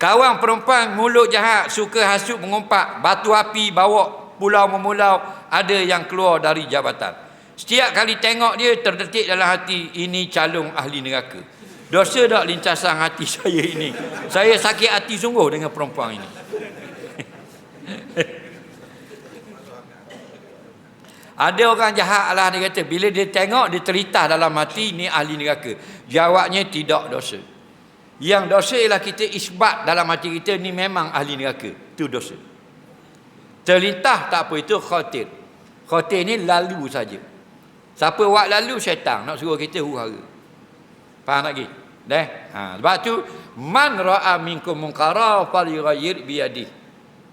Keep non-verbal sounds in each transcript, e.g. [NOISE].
Kawan perempuan mulut jahat, suka hasut mengumpat, batu api bawa pulau memulau, ada yang keluar dari jabatan. Setiap kali tengok dia terdetik dalam hati, ini calon ahli neraka. Dosa tak lincasan hati [LAUGHS] saya ini. Saya sakit hati sungguh dengan perempuan ini. [LAUGHS] Ada orang jahat Allah dia kata bila dia tengok dia terlintas dalam hati ni ahli neraka. Jawabnya tidak dosa. Yang dosa ialah kita isbat dalam hati kita ni memang ahli neraka. Itu dosa. Terlintas tak apa itu khatir. Khatir ni lalu saja. Siapa buat lalu syaitan nak suruh kita huru-hara. Faham lagi? Dah. Ha, sebab tu man ra'a minkum munkara falyughayyir bi yadihi.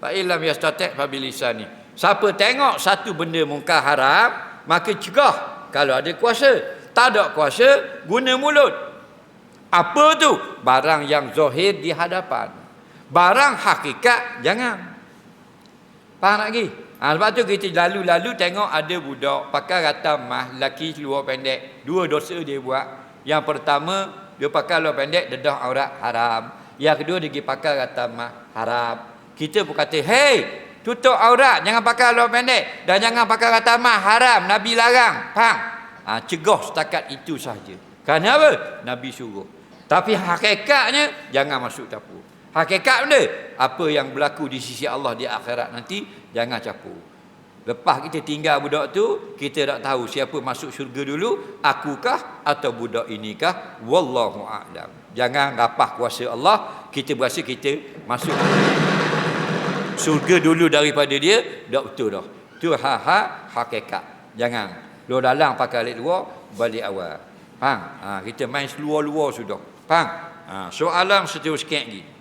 Fa illam yastati' fa bilisani. Siapa tengok satu benda mungkar haram, maka cegah. Kalau ada kuasa, tak ada kuasa, guna mulut. Apa tu? Barang yang zahir di hadapan. Barang hakikat jangan. Faham lagi? Ha, sebab tu kita lalu-lalu tengok ada budak pakai rata mah, laki seluar pendek. Dua dosa dia buat. Yang pertama, dia pakai seluar pendek, dedah aurat haram. Yang kedua, dia pergi pakai rata mah, haram. Kita pun kata, hey, tutup aurat jangan pakai luar pendek dan jangan pakai kata mah haram nabi larang faham ha, cegah setakat itu saja kerana apa nabi suruh tapi hakikatnya jangan masuk campur hakikat benda apa yang berlaku di sisi Allah di akhirat nanti jangan campur lepas kita tinggal budak tu kita tak tahu siapa masuk syurga dulu akukah atau budak inikah wallahu a'lam. Jangan rapah kuasa Allah kita berasa kita masuk surga dulu daripada dia dah betul dah. Tu ha ha hakikat. Jangan. Luar dalam pakai alik luar balik awal. Faham? Ha, kita main seluar-luar sudah faham? Ha, soalan seterusnya lagi